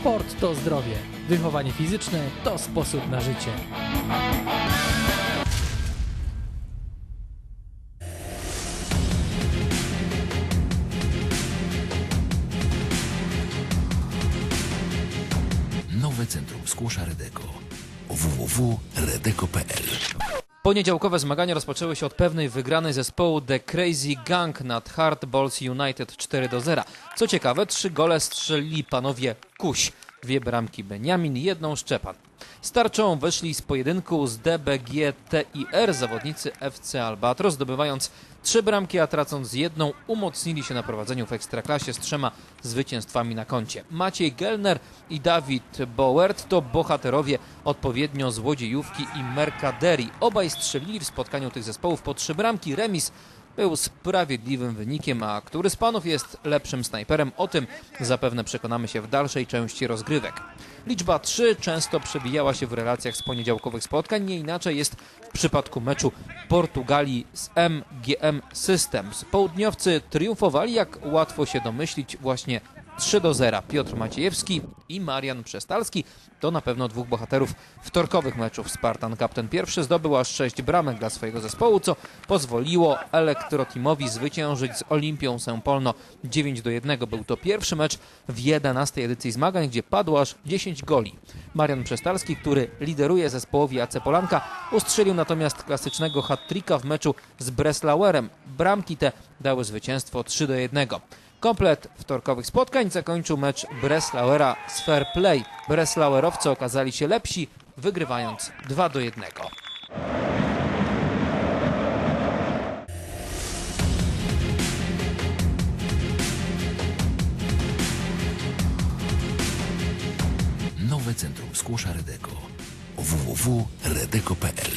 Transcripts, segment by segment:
Sport to zdrowie. Wychowanie fizyczne to sposób na życie. Nowe centrum skłosza Redeko. www.redeko.pl Poniedziałkowe zmagania rozpoczęły się od pewnej wygranej zespołu The Crazy Gang nad Hard Balls United 4 do 0. Co ciekawe, trzy gole strzelili panowie Kuś, dwie bramki Beniamin, jedną Szczepan. Starczą wyszli z pojedynku z DBGTIR zawodnicy FC Albatros, zdobywając trzy bramki, a tracąc jedną, umocnili się na prowadzeniu w Ekstraklasie z trzema zwycięstwami na koncie. Maciej Gelner i Dawid Bowert to bohaterowie odpowiednio Złodziejówki i Mercaderi. Obaj strzelili w spotkaniu tych zespołów po trzy bramki. Remis był sprawiedliwym wynikiem, a który z panów jest lepszym snajperem, o tym zapewne przekonamy się w dalszej części rozgrywek. Liczba 3 często przewijała się w relacjach z poniedziałkowych spotkań, nie inaczej jest w przypadku meczu Portugalii z MGM Systems. Południowcy triumfowali, jak łatwo się domyślić, właśnie 3 do 0. Piotr Maciejewski i Marian Przestalski to na pewno dwóch bohaterów wtorkowych meczów. Spartan Kapten pierwszy zdobył aż 6 bramek dla swojego zespołu, co pozwoliło Elektroteamowi zwyciężyć z Olimpią Sępolno 9 do 1. Był to pierwszy mecz w 11 edycji zmagań, gdzie padło aż 10 goli. Marian Przestalski, który lideruje zespołowi AC Polanka, ustrzelił natomiast klasycznego hat-tricka w meczu z Breslauerem. Bramki te dały zwycięstwo 3 do 1. Komplet wtorkowych spotkań zakończył mecz Breslauera z Fair Play. Breslauerowcy okazali się lepsi, wygrywając 2 do 1. Nowe centrum skłosza Redeko. www.redeko.pl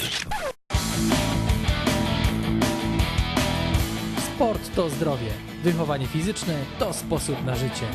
Sport to zdrowie. Wychowanie fizyczne to sposób na życie.